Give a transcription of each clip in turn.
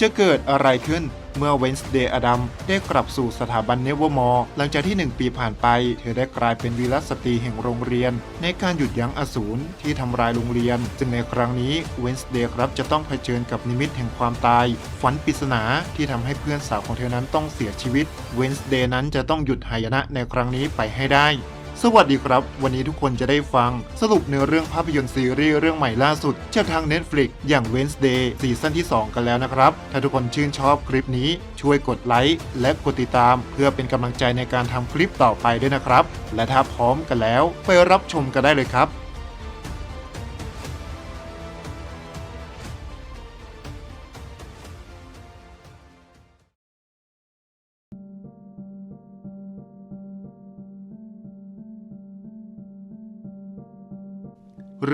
จะเกิดอะไรขึ้นเมื่อเวนส์เดย์อดัมได้กลับสู่สถาบันเนเวอร์มอร์หลังจากที่ 1 ปีผ่านไป เธอได้กลายเป็นวีรสตรีแห่งโรงเรียน ในการหยุดยั้งอสูรที่ทำลายโรงเรียน ซึ่งในครั้งนี้เวนส์เดย์ครับจะต้องเผชิญกับนิมิตแห่งความตาย ฝันปริศนาที่ทำให้เพื่อนสาวของเธอนั้นต้องเสียชีวิตเวนส์เดย์นั้นจะต้องหยุดหายนะในครั้งนี้ไปให้ได้ สวัสดีครับ วันนี้ทุกคนจะได้ฟัง สรุปเนื้อเรื่องภาพยนตร์ซีรีส์เรื่องใหม่ล่าสุดจากทาง Netflix อย่าง Wednesday ซีซั่นที่ 2 กันแล้วนะครับ ถ้าทุกคนชื่นชอบคลิปนี้ช่วยกดไลค์และกดติดตาม เพื่อเป็นกำลังใจในการทำคลิปต่อไปด้วยนะครับ และถ้าพร้อมกันแล้ว ไปรับชมกันได้เลยครับ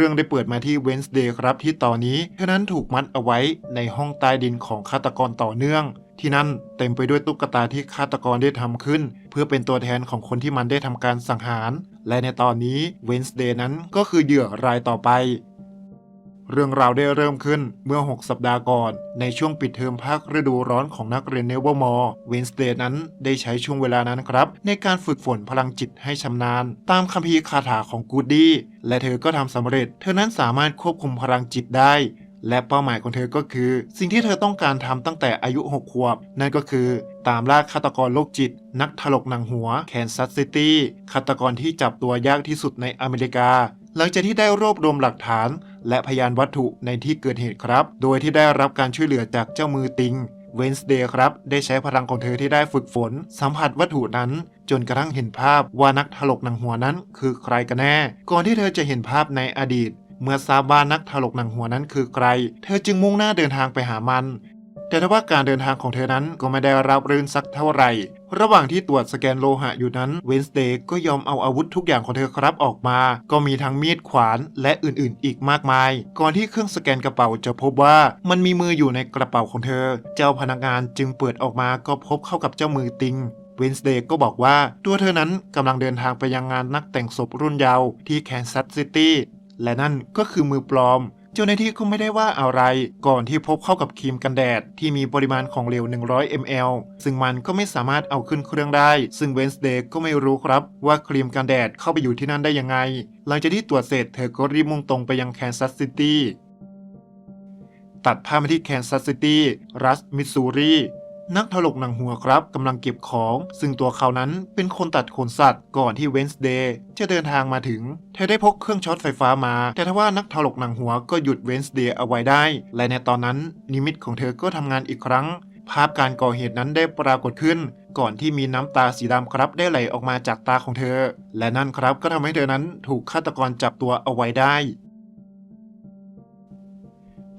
รื่องได้เปิดมาที่เวนส์เดย์ครับที่ตอนนี้เธอนั้นถูกมัดเอาไว้ในห้องใต้ดินของฆาตกรต่อเนื่อง ที่นั่นเต็มไปด้วยตุ๊กตาที่ฆาตกรได้ทำขึ้น เพื่อเป็นตัวแทนของคนที่มันได้ทำการสังหาร และในตอนนี้เวนส์เดย์นั้นก็คือเหยื่อรายต่อไป เรื่องราวได้เริ่มขึ้นเมื่อ 6 สัปดาห์ก่อน ในช่วงปิดเทอมภาคฤดูร้อนของนักเรียนเนเวอร์มอร์เวนสเดย์นั้นได้ใช้ช่วงเวลานั้นครับ ในการฝึกฝนพลังจิตให้ชำนาญ ตามคัมภีร์คาถาของกูดดี้และเธอก็ทำสำเร็จ เธอนั้นสามารถควบคุมพลังจิตได้ และเป้าหมายของเธอก็คือ สิ่งที่เธอต้องการทำตั้งแต่อายุ 6 ขวบ นั่นก็คือ ตามล่าฆาตกรโรคจิต นักถลกหนังหัวแคนซัสซิตี้ฆาตกรที่จับตัวยากที่สุดในอเมริกา หลังจากที่ได้รวบรวมหลักฐาน และพยานวัตถุในที่เกิดเหตุครับ โดยที่ได้รับการช่วยเหลือจากเจ้ามือติงเวนส์เดย์ครับ ได้ใช้พลังของเธอที่ได้ฝึกฝน สัมผัสวัตถุนั้น จนกระทั่งเห็นภาพว่านักถลกหนังหัวนั้น คือใครกันแน่ ก่อนที่เธอจะเห็นภาพในอดีต เมื่อทราบว่านักถลกหนังหัวนั้นคือใคร เธอจึงมุ่งหน้าเดินทางไปหามัน แต่ทว่าการเดินทางของเธอนั้นก็ไม่ได้รับรื่นสักเท่าไหร่ ระหว่างที่ตรวจสแกนโลหะอยู่นั้นเวนสเดย์ก็ยอมเอาอาวุธทุกอย่างของเธอครับออกมา ก็มีทั้งมีดขวานและอื่นๆ อีกมากมาย ก่อนที่เครื่องสแกนกระเป๋าจะพบว่ามันมีมืออยู่ในกระเป๋าของเธอ เจ้าพนักงานจึงเปิดออกมาก็พบเข้ากับเจ้ามือติงเวนสเดย์ก็บอกว่าตัวเธอนั้นกำลังเดินทางไปยังงานนักแต่งศพรุ่นเยาว์ที่แคนซัสซิตี้และนั่นก็คือมือปลอม เจ้าหน้าที่ก็ไม่ได้ว่าอะไรก่อนที่พบเข้ากับครีมกันแดด ที่มีปริมาณของเหลว 100 ml ซึ่งมันก็ไม่สามารถเอาขึ้นเครื่องได้ ซึ่งเวนส์เดย์ก็ไม่รู้ครับ ว่าครีมกันแดดเข้าไปอยู่ที่นั่นได้ยังไง หลังจากที่ตรวจเสร็จเธอก็รีบมุ่งตรงไปยังแคนซัสซิตี้ตัดภาพมาที่แคนซัสซิตี้รัฐมิสซูรี นักถลกหนังหัวครับกำลังเก็บของ ซึ่งตัวเขานั้นเป็นคนตัดขนสัตว์ก่อนที่เวนส์เดย์จะเดินทางมาถึง เธอได้พกเครื่องช็อตไฟฟ้ามา แต่ทว่านักถลกหนังหัวก็หยุดเวนส์เดย์เอาไว้ได้ และในตอนนั้นนิมิตของเธอก็ทำงานอีกครั้ง ภาพการก่อเหตุนั้นได้ปรากฏขึ้น ก่อนที่มีน้ำตาสีดำครับได้ไหลออกมาจากตาของเธอ และนั่นครับก็ทำให้เธอนั้นถูกฆาตกรจับตัวเอาไว้ได้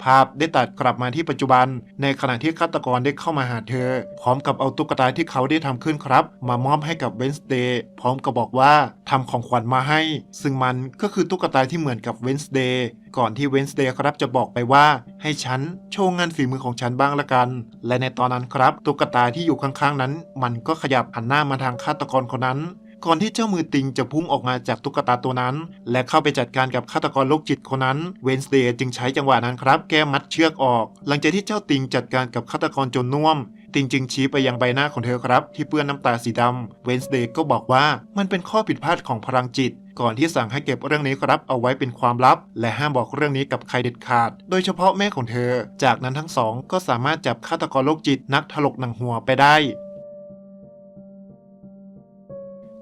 ภาพได้ตัดกลับมาที่ปัจจุบัน ในขณะที่ฆาตกรได้เข้ามาหาเธอ พร้อมกับเอาตุ๊กตาที่เขาได้ทำขึ้นครับ มามอบให้กับเวนส์เดย์พร้อมกับบอกว่าทำของขวัญมาให้ ซึ่งมันก็คือตุ๊กตาที่เหมือนกับเวนส์เดย์ก่อนที่เวนส์เดย์ครับจะบอกไปว่า ให้ฉันโชว์งานฝีมือของฉันบ้างละกัน และในตอนนั้นครับ ตุ๊กตาที่อยู่ข้างๆนั้น มันก็ขยับหันหน้ามาทางฆาตกรคนนั้น ก่อนที่เจ้ามือติงจะพุ่งออกมาจากตุ๊กตาตัวนั้น และเข้าไปจัดการกับฆาตกรโรคจิตคนนั้น เวนสเดย์จึงใช้จังหวะนั้นครับ แก้มัดเชือกออก หลังจากที่เจ้าติงจัดการกับฆาตกรจนน่วมติงจึงชี้ไปยังใบหน้าของเธอครับ ที่เปื้อนน้ำตาสีดำเวนสเดย์ก็บอกว่ามันเป็นข้อผิดพลาดของพลังจิต ก่อนที่สั่งให้เก็บเรื่องนี้ครับเอาไว้เป็นความลับ และห้ามบอกเรื่องนี้กับใครเด็ดขาด โดยเฉพาะแม่ของเธอ จากนั้นทั้งสองก็สามารถจับฆาตกรโรคจิตนักถลกหนังหัวไปได้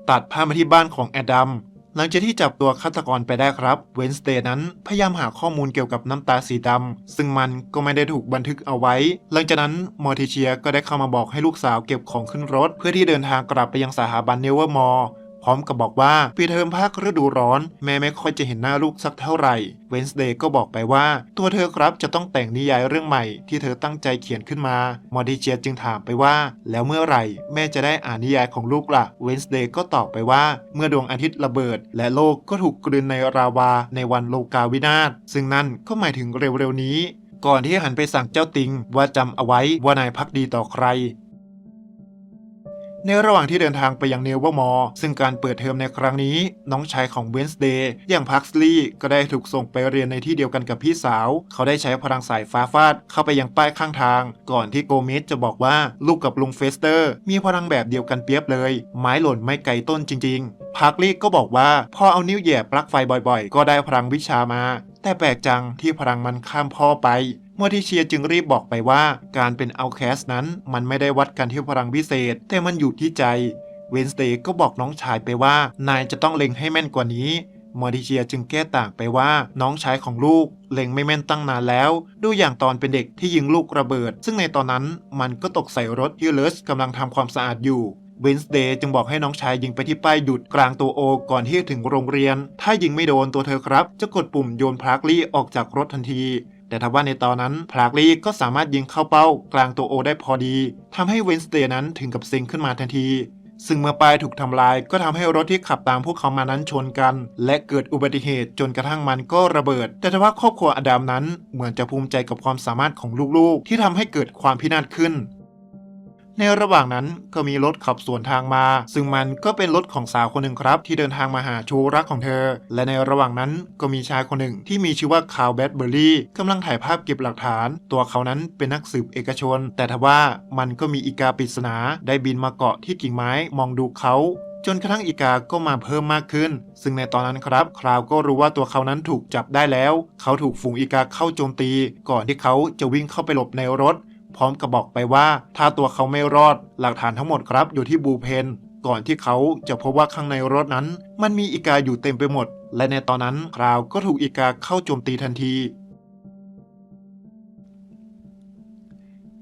ตัดภาพมาที่บ้านของแอดัมหลังจากที่จับตัวฆาตกรไปได้ครับ เวนสเดย์นั้นพยายามหาข้อมูลเกี่ยวกับน้ำตาสีดำ ซึ่งมันก็ไม่ได้ถูกบันทึกเอาไว้ หลังจากนั้นมอร์ติเชียก็ได้เข้ามาบอกให้ลูกสาวเก็บของขึ้นรถ เพื่อที่เดินทางกลับไปยังสถาบันเนเวอร์มอร์ ร้อมกับบอกว่าปีเทอมภาคฤดูร้อน แม่ไม่ค่อยจะเห็นหน้าลูกสักเท่าไหร่เวนส์เดย์ก็บอกไปว่า ตัวเธอครับจะต้องแต่งนิยายเรื่องใหม่ที่เธอตั้งใจเขียนขึ้นมามอร์ดิเชียจึงถามไปว่า แล้วเมื่อไหร่ แม่จะได้อ่านนิยายของลูกล่ะเวนส์เดย์ก็ตอบไปว่า เมื่อดวงอาทิตย์ระเบิด และโลกก็ถูกกลืนในราวาในวันโลกาวินาศซึ่งนั่นก็หมายถึงเร็วๆนี้ ก่อนที่หันไปสั่งเจ้าติงว่าจำเอาไว้ว่านายพักดีต่อใคร ในระหว่างที่เดินทางไปยังเนเวอร์มอร์ซึ่งการเปิดเทอมในครั้งนี้ น้องชายของเวนส์เดย์อย่างพักสลีย์ก็ได้ถูกส่งไปเรียนในที่เดียวกันกับพี่สาว เขาได้ใช้พลังสายฟ้าฟาดเข้าไปยังป้ายข้างทาง ก่อนที่โกเมสจะบอกว่าลูกกับลุงเฟสเตอร์ มีพลังแบบเดียวกันเปียบเลย ไม้หล่นไม่ไกลต้นจริง ๆ พักลีก็บอกว่าพอเอานิ้วแหย่ปลั๊กไฟบ่อยๆ ก็ได้พลังวิชามา แต่แปลกจังที่พลังมันข้ามพ่อไป มอทิเชียจึงรีบบอกไปว่า การเป็นเอาแคสนั้นมันไม่ได้วัดกันที่พลังพิเศษ แต่มันอยู่ที่ใจ เวนสเตย์ก็บอกน้องชายไปว่า นายจะต้องเล็งให้แม่นกว่านี้มอร์ทิเชียจึงแก้ต่างไปว่าน้องชายของลูก เล็งไม่แม่นตั้งนานแล้ว ดูอย่างตอนเป็นเด็กที่ยิงลูกระเบิด ซึ่งในตอนนั้นมันก็ตกใส่รถที่เลสกำลังทำความสะอาดอยู่เวนส์เดย์จึงบอกให้น้องชายยิงไปที่ป้ายหยุดกลางตัวโอ ก่อนที่จะถึงโรงเรียน ถ้ายิงไม่โดนตัวเธอครับ จะกดปุ่มโยนพาร์คลี่ออกจากรถทันที แต่ทว่าในตอนนั้นพาร์คลี่ก็สามารถยิงเข้าเป้ากลางตัวโอได้พอดีทำให้เวนสเตย์นั้นถึงกับเซ็งขึ้นมาทันที ซึ่งเมื่อป้ายถูกทำลายก็ทำให้รถที่ขับตามพวกเขามานั้นชนกัน และเกิดอุบัติเหตุจนกระทั่งมันก็ระเบิด แต่ทว่าครอบครัวอดัมนั้นเหมือนจะภูมิใจกับความสามารถของลูกๆ ที่ทำให้เกิดความพินาศขึ้น ในระหว่างนั้นก็มีรถขับสวนทางมา ซึ่งมันก็เป็นรถของสาวคนหนึ่งครับ ที่เดินทางมาหาชูรักของเธอ และในระหว่างนั้นก็มีชายคนหนึ่งที่มีชื่อว่าคาร์ลแบดเบอร์รี่กำลังถ่ายภาพเก็บหลักฐาน ตัวเขานั้นเป็นนักสืบเอกชน แต่ทว่ามันก็มีอีกาปริศนาได้บินมาเกาะที่กิ่งไม้มองดูเขาจนกระทั่งอีกาก็มาเพิ่มมากขึ้น ซึ่งในตอนนั้นครับ คราวก็รู้ว่าตัวเขานั้นถูกจับได้แล้ว เขาถูกฝูงอีกาเข้าโจมตี ก่อนที่เขาจะวิ่งเข้าไปหลบในรถ พร้อมกับบอกไปว่าถ้าตัวเขาไม่รอด หลักฐานทั้งหมดครับอยู่ที่บูเพนก่อนที่เขาจะพบว่าข้างในรถนั้น มันมีอีกาอยู่เต็มไปหมด และในตอนนั้นคราวก็ถูกอีกาเข้าโจมตีทันที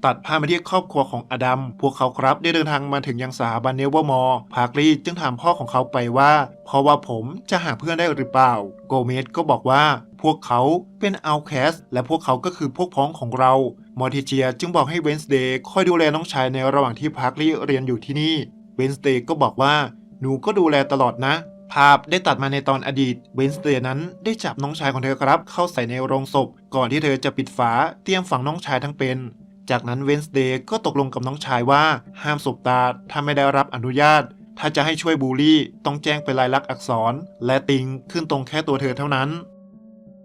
ตัดภาพมาที่ครอบครัวของอดัม พวกเขาครับได้เดินทางมาถึงยังสถาบันเนเวอร์มอร์พาร์คลีจึงถามพ่อของเขาไปว่า เพราะว่าผมจะหาเพื่อนได้หรือเปล่า โกเมสก็บอกว่า พวกเขาเป็นเอาแคสและพวกเขาก็คือพวกพ้องของเรา มอร์ทิเจียจึงบอกให้เวนส์เดย์คอยดูแลน้องชายในระหว่างที่พาร์คลี่เรียนอยู่ที่นี่ เวนส์เดย์ก็บอกว่า หนูก็ดูแลตลอดนะ ภาพได้ตัดมาในตอนอดีต เวนส์เดย์นั้นได้จับน้องชายของเธอครับ เข้าใส่ในโรงศพ ก่อนที่เธอจะปิดฝาเตรียมฝังน้องชายทั้งเป็น จากนั้นเวนส์เดย์ก็ตกลงกับน้องชายว่า ห้ามสบตาถ้าไม่ได้รับอนุญาตถ้าจะให้ช่วยบูลลี่ ต้องแจ้งเป็นลายลักษณ์อักษร และติงขึ้นตรงแค่ตัวเธอเท่านั้น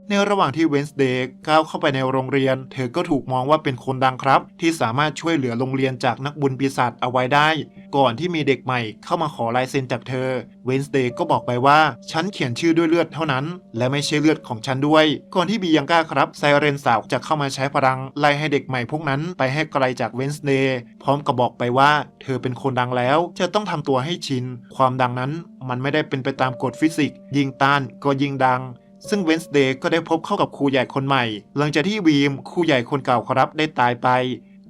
ในระหว่างที่เวนส์เดย์ก้าวเข้าไปในโรงเรียน เธอก็ถูกมองว่าเป็นคนดังครับ ที่สามารถช่วยเหลือโรงเรียนจากนักบุญปีศาจเอาไว้ได้ ก่อนที่มีเด็กใหม่เข้ามาขอลายเซ็นจากเธอ เวนส์เดย์ก็บอกไปว่า ฉันเขียนชื่อด้วยเลือดเท่านั้น และไม่ใช่เลือดของฉันด้วย ก่อนที่บียังก้าครับไซเรนสาวจะเข้ามาใช้พลังไล่ให้เด็กใหม่พวกนั้นไปให้ไกลจากเวนส์เดย์พร้อมกับบอกไปว่า เธอเป็นคนดังแล้วจะต้องทำตัวให้ชิน ความดังนั้นมันไม่ได้เป็นไปตามกฎฟิสิกส์ยิงต้านก็ยิงดัง ซึ่งเวนส์เดย์ก็ได้พบเข้ากับครูใหญ่คนใหม่ หลังจากที่วีมครูใหญ่คนเก่าครับได้ตายไป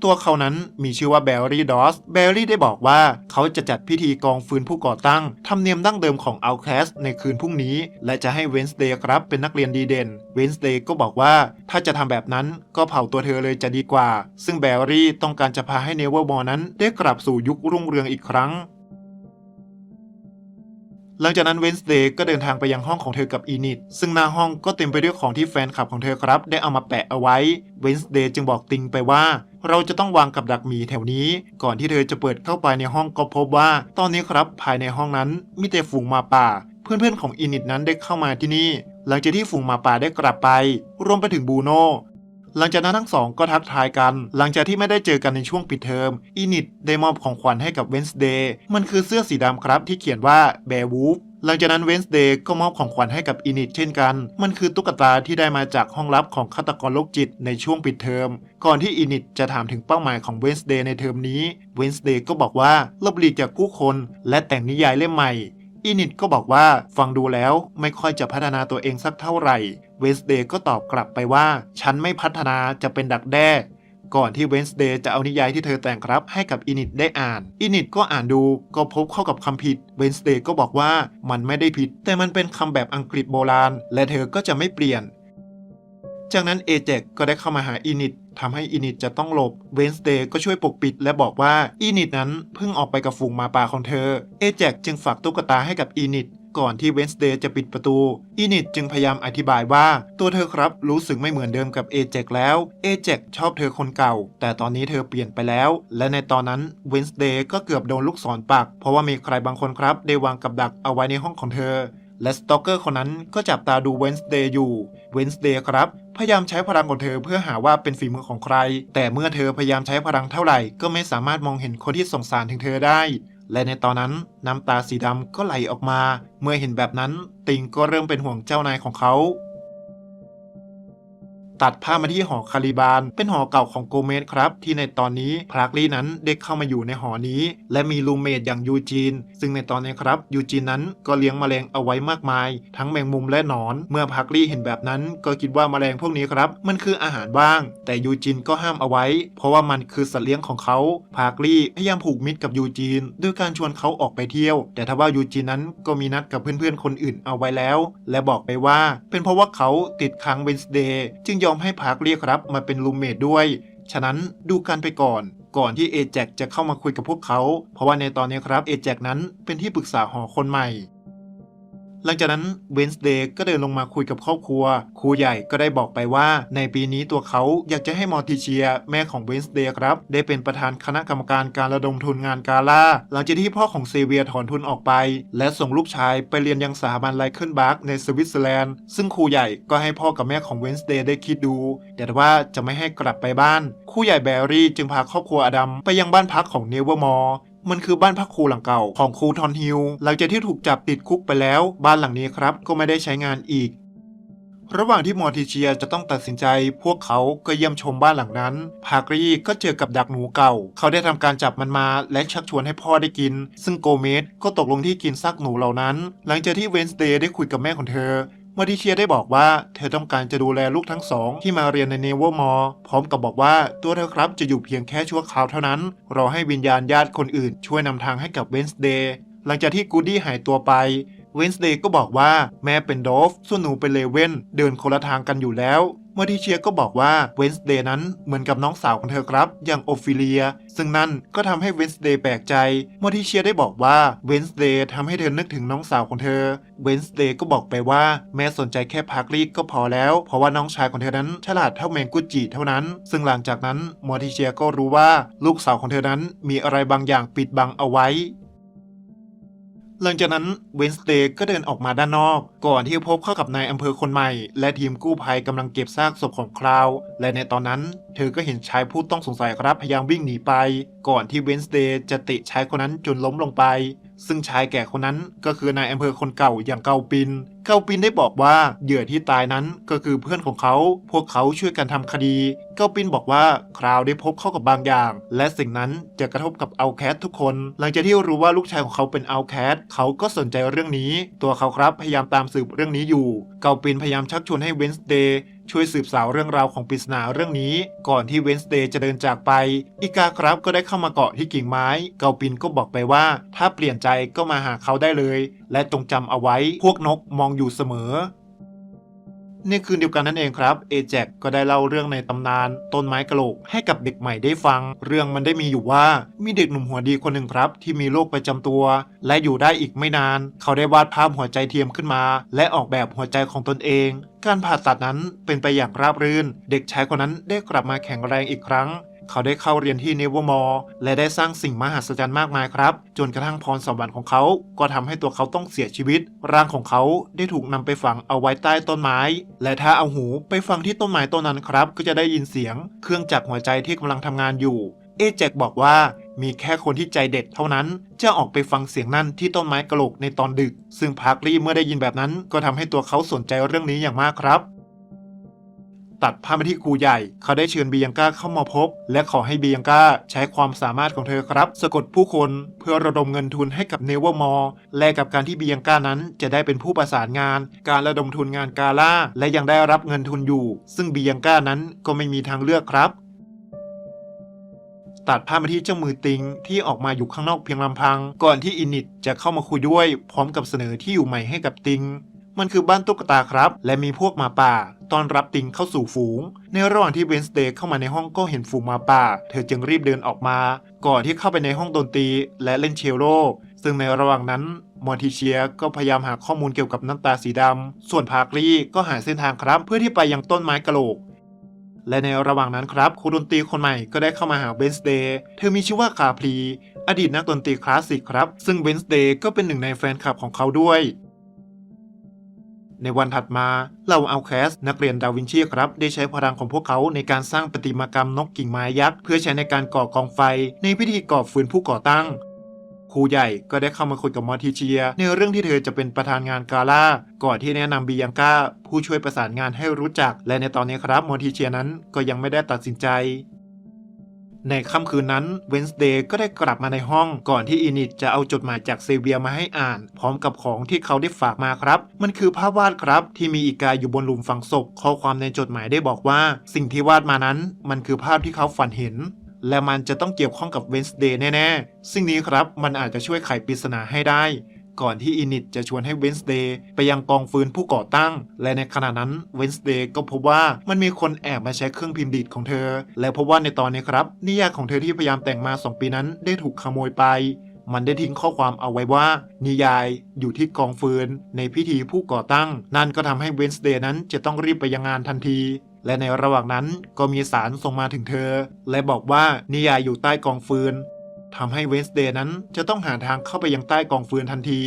ตัวเขานั้นมีชื่อว่าแบร์รี่ดอสแบร์รี่ได้บอกว่าเขาจะจัดพิธีกองฟืนผู้ก่อตั้งทำเนียมดั้งเดิมของเอาแคสในคืนพรุ่งนี้ และจะให้เวนส์เดย์ครับเป็นนักเรียนดีเด่นเวนส์เดย์ก็บอกว่าถ้าจะทำแบบนั้นก็เผาตัวเธอเลยจะดีกว่า ซึ่งแบร์รี่ต้องการจะพาให้เนเวอร์บอลนั้นได้กลับสู่ยุครุ่งเรืองอีกครั้ง หลังจากนั้นเวนส์เดย์ก็เดินทางไปยังห้องของเธอกับอีนิดซึ่งหน้าห้องก็เต็มไปด้วยของที่แฟนคลับของเธอครับ ได้เอามาแปะเอาไว้เวนส์เดย์จึงบอกติงไปว่า เราจะต้องวางกับดักหมีแถวนี้ ก่อนที่เธอจะเปิดเข้าไปในห้องก็พบว่า ตอนนี้ครับภายในห้องนั้นมีแต่ฝูงหมาป่า เพื่อนๆของอีนิดนั้นได้เข้ามาที่นี่ หลังจากที่ฝูงหมาป่าได้กลับไป รวมไปถึงบูโน หลังจากนั้นทั้งสองก็ทักทายกัน หลังจากที่ไม่ได้เจอกันในช่วงปิดเทอมอีนิดได้มอบของขวัญให้กับเวนส์เดย์มันคือเสื้อสีดำครับที่เขียนว่าแบร์วูฟหลังจากนั้นเวนส์เดย์ก็มอบของขวัญให้กับอีนิดเช่นกัน มันคือตุ๊กตาที่ได้มาจากห้องลับของฆาตกรโรคจิตในช่วงปิดเทอม ก่อนที่อีนิดจะถามถึงเป้าหมายของเวนส์เดย์ในเทอมนี้ เวนส์เดย์ก็บอกว่าลบหลีกจากผู้คน และแต่งนิยายเล่มใหม่ อีนิดก็บอกว่าฟังดูแล้วไม่ค่อยจะพัฒนาตัวเองสักเท่าไหร่ เวนส์เดย์ก็ตอบกลับไปว่า ฉันไม่พัฒนาจะเป็นดักแด้ ก่อนที่เวนส์เดย์จะเอานิยายที่เธอแต่งครับให้กับอินิดได้อ่าน อินิดก็อ่านดูก็พบเข้ากับคำผิด เวนส์เดย์ก็บอกว่ามันไม่ได้ผิด แต่มันเป็นคำแบบอังกฤษโบราณ และเธอก็จะไม่เปลี่ยน จากนั้นเอเจกก็ได้เข้ามาหาอินิด ทำให้อินิดจะต้องหลบเวนส์เดย์ก็ช่วยปกปิด และบอกว่าอินิดนั้นเพิ่งออกไปกับฝูงหมาป่าของเธอ เอเจกจึงฝากตุ๊กตาให้กับอินิดก่อนที่เวนส์เดย์จะปิดประตู อินิดจึงพยายามอธิบายว่า ตัวเธอครับรู้สึกไม่เหมือนเดิมกับเอเจกแล้ว เอเจกชอบเธอคนเก่า แต่ตอนนี้เธอเปลี่ยนไปแล้ว และในตอนนั้นเวนส์เดย์ก็เกือบโดนลูกศรปัก เพราะว่ามีใครบางคนครับ ได้วางกับดักเอาไว้ในห้องของเธอ และสตอกเกอร์คนนั้นก็จับตาดูเวนส์เดย์อยู่ เวนส์เดย์ครับ พยายามใช้พลังของเธอเพื่อหาว่าเป็นฝีมือของใคร แต่เมื่อเธอพยายามใช้พลังเท่าไหร่ ก็ไม่สามารถมองเห็นคนที่สงสารถึงเธอได้ และในตอนนั้นน้ำตาสีดำก็ไหลออกมา เมื่อเห็นแบบนั้นติงก็เริ่มเป็นห่วงเจ้านายของเขา ตัดภาพมาที่หอคาลิบาน เป็นหอเก่าของโกเมสครับ ที่ในตอนนี้พลักลี่นั้นได้เข้ามาอยู่ในหอนี้ และมีรูเมทอย่างยูจีน ซึ่งในตอนนี้ครับยูจีนนั้นก็เลี้ยงแมลงเอาไว้มากมาย ทั้งแมงมุมและหนอน เมื่อพลักลี่เห็นแบบนั้น ก็คิดว่าแมลงพวกนี้ครับ มันคืออาหารบ้าง แต่ยูจีนก็ห้ามเอาไว้ เพราะว่ามันคือสัตว์เลี้ยงของเขาพลักลี่พยายามผูกมิตรกับยูจีนด้วยการชวนเขาออกไปเที่ยว แต่ทว่ายูจีนนั้นก็มีนัดกับเพื่อนๆคนอื่นเอาไว้แล้ว และบอกไปว่า เป็นเพราะว่าเขาติดค้างเวนส์เดย์จึงยอมให้พาร์คเรียกรับมาเป็นรูมเมทด้วย ฉะนั้นดูกันไปก่อน ก่อนที่เอแจกจะเข้ามาคุยกับพวกเขา เพราะว่าในตอนนี้ครับเอแจกนั้นเป็นที่ปรึกษาหอคนใหม่ หลังจากนั้นเวนส์เดย์ก็เดินลงมาคุยกับครอบครัว ครูใหญ่ก็ได้บอกไปว่า ในปีนี้ตัวเขาอยากจะให้มอร์ติเชีย แม่ของเวนส์เดย์ครับ ได้เป็นประธานคณะกรรมการการระดมทุนงานกาล่า หลังจากที่พ่อของเซเวียถอนทุนออกไป และส่งลูกชายไปเรียนยังสถาบันไลเคิลบาร์กในสวิตเซอร์แลนด์ ซึ่งครูใหญ่ก็ให้พ่อกับแม่ของเวนส์เดย์ได้คิดดู แต่ว่าจะไม่ให้กลับไปบ้าน ครูใหญ่แบรี่จึงพาครอบครัวอดัมไปยังบ้านพักของเนเวอร์มอร์ มันคือบ้านพักครูหลังเก่าของครูทอนฮิลหลังจากที่ถูกจับติดคุกไปแล้ว บ้านหลังนี้ครับก็ไม่ได้ใช้งานอีก ระหว่างที่มอร์ติเชียจะต้องตัดสินใจ พวกเขาก็เยี่ยมชมบ้านหลังนั้นพากรีก็เจอกับดักหนูเก่า เขาได้ทำการจับมันมาและชักชวนให้พ่อได้กิน ซึ่งโกเมสก็ตกลงที่กินซากหนูเหล่านั้น หลังจากที่เวนสเดย์ได้คุยกับแม่ของเธอ มอร์ติเชียได้บอกว่า เธอต้องการจะดูแลลูกทั้งสองที่มาเรียนในเนเวอร์มอร์พร้อมกับบอกว่าตัวเธอครับจะอยู่เพียงแค่ชั่วคราวเท่านั้น รอให้วิญญาณญาติคนอื่น ช่วยนำทางให้กับเวนส์เดย์หลังจากที่กูดี้หายตัวไปเวนส์เดย์ก็บอกว่าแม่เป็นดอฟส่วนหนูเป็นเลเว่นเดินคนละทางกันอยู่แล้ว มอร์ติเชียก็บอกว่าเวนส์เดย์นั้นเหมือนกับน้องสาวของเธอครับ อย่างโอฟิเลีย ซึ่งนั่นก็ทำให้เวนส์เดย์แปลกใจมอร์ติเชียได้บอกว่าเวนส์เดย์ทำให้เธอนึกถึงน้องสาวของเธอเวนส์เดย์ก็บอกไปว่าแม่สนใจแค่พาร์คลีกก็พอแล้ว เพราะว่าน้องชายของเธอนั้นฉลาดเท่าแมงกุจิเท่านั้น ซึ่งหลังจากนั้นมอริเชียก็รู้ว่าลูกสาวของเธอนั้นมีอะไรบางอย่างปิดบังเอาไว้ หลังจากนั้นเวนสเตย์ก็เดินออกมาด้านนอก ก่อนที่จะพบเข้ากับนายอำเภอคนใหม่ และทีมกู้ภัยกำลังเก็บซากศพของคราว และในตอนนั้น เธอก็เห็นชายผู้ต้องสงสัยครับพยายามวิ่งหนีไป ก่อนที่เวนสเดย์จะตะชายคนนั้นจนล้มลงไป ซึ่งชายแก่คนนั้นก็คือนายอำเภอคนเก่าอย่างเกาปิน เกาปินได้บอกว่าเหยื่อที่ตายนั้นก็คือเพื่อนของเขา พวกเขาช่วยกันทำคดี เกาปินบอกว่าคราวได้พบเข้ากับบางอย่าง และสิ่งนั้นจะกระทบกับเอาแคททุกคน หลังจากที่รู้ว่าลูกชายของเขาเป็นเอาแคทเขาก็สนใจเรื่องนี้ ตัวเขาครับพยายามตามสืบเรื่องนี้อยู่ เกาปินพยายามชักชวนให้เวนส์เดย์ ช่วยสืบสาวเรื่องราวของปริศนาเรื่องนี้ ก่อนที่เวนส์เดย์จะเดินจากไป อีกาครับก็ได้เข้ามาเกาะที่กิ่งไม้ เกาปินก็บอกไปว่า ถ้าเปลี่ยนใจก็มาหาเขาได้เลย และจงจำเอาไว้พวกนกมองอยู่เสมอ ในคืนเดียวกันนั่นเองครับเอแจกก็ได้เล่าเรื่องในตำนานต้นไม้กระโหลกให้กับเด็กใหม่ได้ฟัง เรื่องมันได้มีอยู่ว่ามีเด็กหนุ่มหัวดีคนหนึ่งครับ ที่มีโรคประจำตัว และอยู่ได้อีกไม่นาน เขาได้วาดภาพหัวใจเทียมขึ้นมา และออกแบบหัวใจของตนเองการผ่าตัดนั้นเป็นไปอย่างราบรื่น เด็กชายคนนั้นได้กลับมาแข็งแรงอีกครั้ง เขาได้เข้าเรียนที่เนเวอร์มอร์และได้สร้างสิ่งมหัศจรรย์มากมายครับ จนกระทั่งพรสวรรค์ของเขา ก็ทำให้ตัวเขาต้องเสียชีวิต ร่างของเขาได้ถูกนำไปฝังเอาไว้ใต้ต้นไม้ และถ้าเอาหูไปฟังที่ต้นไม้ต้นนั้นครับ ก็จะได้ยินเสียง เครื่องจักรหัวใจที่กำลังทำงานอยู่ เอแจกบอกว่ามีแค่คนที่ใจเด็ดเท่านั้น จะออกไปฟังเสียงนั่นที่ต้นไม้กระโหลกในตอนดึก ซึ่งพาร์คลีเมื่อได้ยินแบบนั้น ก็ทำให้ตัวเขาสนใจเรื่องนี้อย่างมากครับ ตัดภาพมาที่ครูใหญ่ เขาได้เชิญบียังก้าเข้ามาพบ และขอให้บียังก้าใช้ความสามารถของเธอครับ สะกดผู้คนเพื่อระดมเงินทุนให้กับเนเวอร์มอร์แลกกับการที่บียังก้านั้นจะได้เป็นผู้ประสานงาน การระดมทุนงานกาล่า และยังได้รับเงินทุนอยู่ ซึ่งบียังก้านั้นก็ไม่มีทางเลือกครับตัดภาพมาที่เจ้ามือติงที่ออกมาอยู่ข้างนอกเพียงลำพัง ก่อนที่อินิตจะเข้ามาคุยด้วย พร้อมกับเสนอที่อยู่ใหม่ให้กับติง มันคือบ้านตุ๊กตาครับ และมีพวกหมาป่าต้อนรับติงเข้าสู่ฝูง ในระหว่างที่เวนสเดย์เข้ามาในห้องก็เห็นฝูงหมาป่า เธอจึงรีบเดินออกมา ก่อนที่เข้าไปในห้องดนตรีและเล่นเชลโลซึ่งในระหว่างนั้นมอร์ทิเชียก็พยายามหาข้อมูลเกี่ยวกับน้ำตาสีดำ ส่วนพาร์คลีก็หาเส้นทางครับเพื่อที่ไปยังต้นไม้กะโหลก และในระหว่างนั้นครับครูดนตรีคนใหม่ก็ได้เข้ามาหาเวนส์เดย์ เธอมีชื่อว่าคาพลี อดีตนักดนตรีคลาสสิกครับ ซึ่งเวนส์เดย์ก็เป็นหนึ่งในแฟนคลับของเขาด้วย ในวันถัดมาเหล่าอัลแคสนักเรียนดาวินชีครับ ได้ใช้พลังของพวกเขาในการสร้างประติมากรรมนกกิ่งไม้ยักษ์ เพื่อใช้ในการก่อกองไฟ ในพิธีก่อฟืนผู้ก่อตั้งครูใหญ่ก็ได้เข้ามาคุยกับมอทิเชีย ในเรื่องที่เธอจะเป็นประธานงานกาล่า ก่อนที่แนะนำบียังก้า ผู้ช่วยประสานงานให้รู้จัก และในตอนนี้ครับมอทิเชียนั้นก็ยังไม่ได้ตัดสินใจ ในค่ำคืนนั้นเวนส์เดย์ก็ได้กลับมาในห้องก่อนที่อินิตจะเอาจดหมายจากเซเบียมาให้อ่าน พร้อมกับของที่เขาได้ฝากมาครับ มันคือภาพวาดครับ ที่มีอีกาอยู่บนหลุมฝังศพ ข้อความในจดหมายได้บอกว่า สิ่งที่วาดมานั้น มันคือภาพที่เขาฝันเห็น และมันจะต้องเกี่ยวข้องกับเวนส์เดย์แน่ๆ สิ่งนี้ครับมันอาจจะช่วยไขปริศนาให้ได้ ก่อนที่อินิตจะชวนให้เวนสเดย์ไปยังกองฟืนผู้ก่อตั้ง และในขณะนั้นเวนสเดย์ก็พบว่ามันมีคนแอบมาใช้เครื่องพิมพ์ดีดของเธอ และพบว่าในตอนนี้ครับ นิยายของเธอที่พยายามแต่งมา 2 ปีนั้นได้ถูกขโมยไปมันได้ทิ้งข้อความเอาไว้ว่า นิยายอยู่ที่กองฟืน ในพิธีผู้ก่อตั้ง นั่นก็ทำให้เวนสเดย์นั้นจะต้องรีบไปยังงานทันที และในระหว่างนั้นก็มีสารส่งมาถึงเธอ และบอกว่านิยายอยู่ใต้กองฟืน ทำให้เวนส์เดย์นั้นจะต้องหาทางเข้าไปยังใต้กองฟืนทันที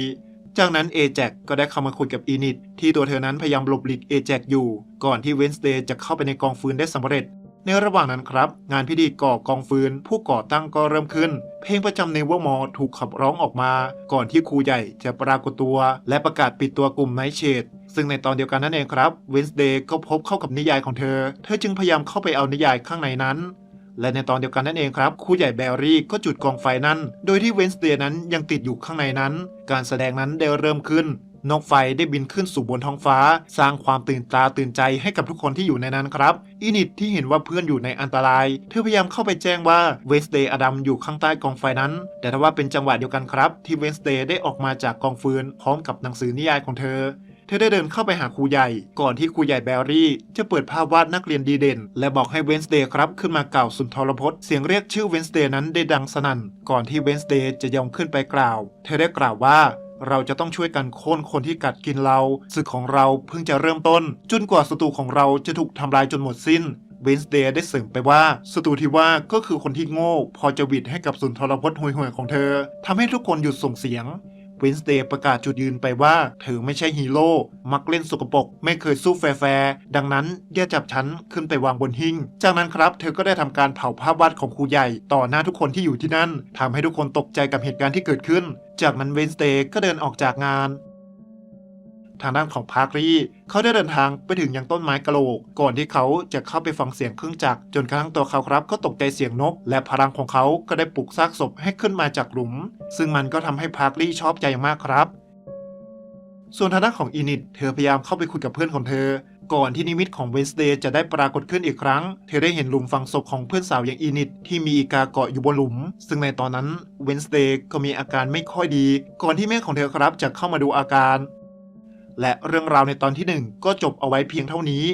จากนั้นเอแจกก็ได้เข้ามาคุยกับอีนิตที่ตัวเธอนั้นพยายามหลบหลีกเอแจกอยู่ ก่อนที่เวนส์เดย์จะเข้าไปในกองฟืนได้สำเร็จ ในระหว่างนั้นครับ งานพิธีก่อกองฟืน ผู้ก่อตั้งก็เริ่มขึ้น เพลงประจำในวอมอถูกขับร้องออกมา ก่อนที่ครูใหญ่จะปรากฏตัว และประกาศปิดตัวกลุ่มไนท์เชดซึ่งในตอนเดียวกันนั่นเองครับเวนส์เดย์ก็พบเข้ากับนิยายของเธอ เธอจึงพยายามเข้าไปเอานิยายข้างในนั้น และในตอนเดียวกันนั่นเองครับครูใหญ่แบรี่ก็จุดกองไฟนั้น โดยที่เวนส์เดย์นั้นยังติดอยู่ข้างในนั้น การแสดงนั้นได้เริ่มขึ้น นกไฟได้บินขึ้นสู่บนท้องฟ้า สร้างความตื่นตาตื่นใจให้กับทุกคนที่อยู่ในนั้นครับ อินิตที่เห็นว่าเพื่อนอยู่ในอันตราย เธอพยายามเข้าไปแจ้งว่าเวนสเดย์อดัมอยู่ข้างใต้กองไฟนั้น แต่ทว่าเป็นจังหวะเดียวกันครับ ที่เวนสเดย์ได้ออกมาจากกองฟืนพร้อมกับหนังสือนิยายของเธอ เธอได้เดินเข้าไปหาครูใหญ่ ก่อนที่ครูใหญ่แบรี่จะเปิดภาพวาดนักเรียนดีเด่น และบอกให้เวนส์เดย์ครับขึ้นมากล่าวสุนทรพจน์เสียงเรียกชื่อเวนส์เดย์นั้นได้ดังสนั่น ก่อนที่เวนส์เดย์จะยอมขึ้นไปกล่าว เธอได้กล่าวว่าเราจะต้องช่วยกันโค่นคนที่กัดกินเราศึกของเราเพิ่งจะเริ่มต้น จนกว่าศัตรูของเราจะถูกทำลายจนหมดสิ้นเวนส์เดย์ได้เสริมไปว่าศัตรูที่ว่าก็คือคนที่โง่ พอจะวิดให้กับสุนทรพจน์ห่วยๆของเธอทำให้ทุกคนหยุดส่งเสียง วินสเดย์ประกาศจุดยืนไปว่าเธอไม่ใช่ฮีโร่ มักเล่นสกปรกไม่เคยสู้แฟร์ดังนั้นแย่จับฉันขึ้นไปวางบนหิ้ง จากนั้นครับ เธอก็ได้ทำการเผาภาพวาดของครูใหญ่ต่อหน้าทุกคนที่อยู่ที่นั่นทำให้ทุกคนตกใจกับเหตุการณ์ที่เกิดขึ้น จากนั้นเวนสเตย์ก็เดินออกจากงาน ทางด้านของพาร์ครีเขาได้เดินทางไปถึงยังต้นไม้กะโหลก ก่อนที่เขาจะเข้าไปฟังเสียงเครื่องจักรจนกระทั่งตัวเขาครับก็ตกใจเสียงนก และพลังของเขาก็ได้ปลุกซากศพให้ขึ้นมาจากหลุม ซึ่งมันก็ทำให้พาร์ครีชอบใจอย่างมากครับ ส่วนทางด้านของอินิตเธอพยายามเข้าไปคุยกับเพื่อนของเธอ ก่อนที่นิมิตของเวนสเดย์จะได้ปรากฏขึ้นอีกครั้ง เธอได้เห็นหลุมฝังศพของเพื่อนสาวอย่างอินิตที่มีอีกาเกาะอยู่บนหลุม ซึ่งในตอนนั้นเวนสเดย์ก็มีอาการไม่ค่อยดี ก่อนที่แม่ของเธอครับจะเข้ามาดูอาการ และเรื่องราวในตอนที่หนึ่งก็จบเอาไว้เพียงเท่านี้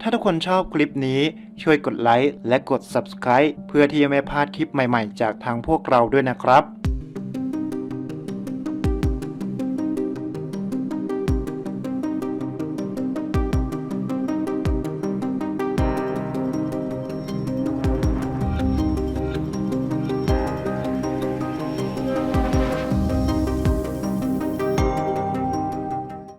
ถ้าทุกคนชอบคลิปนี้ช่วยกดไลค์และกด Subscribe เพื่อที่จะไม่พลาดคลิปใหม่ๆ จากทางพวกเราด้วยนะครับ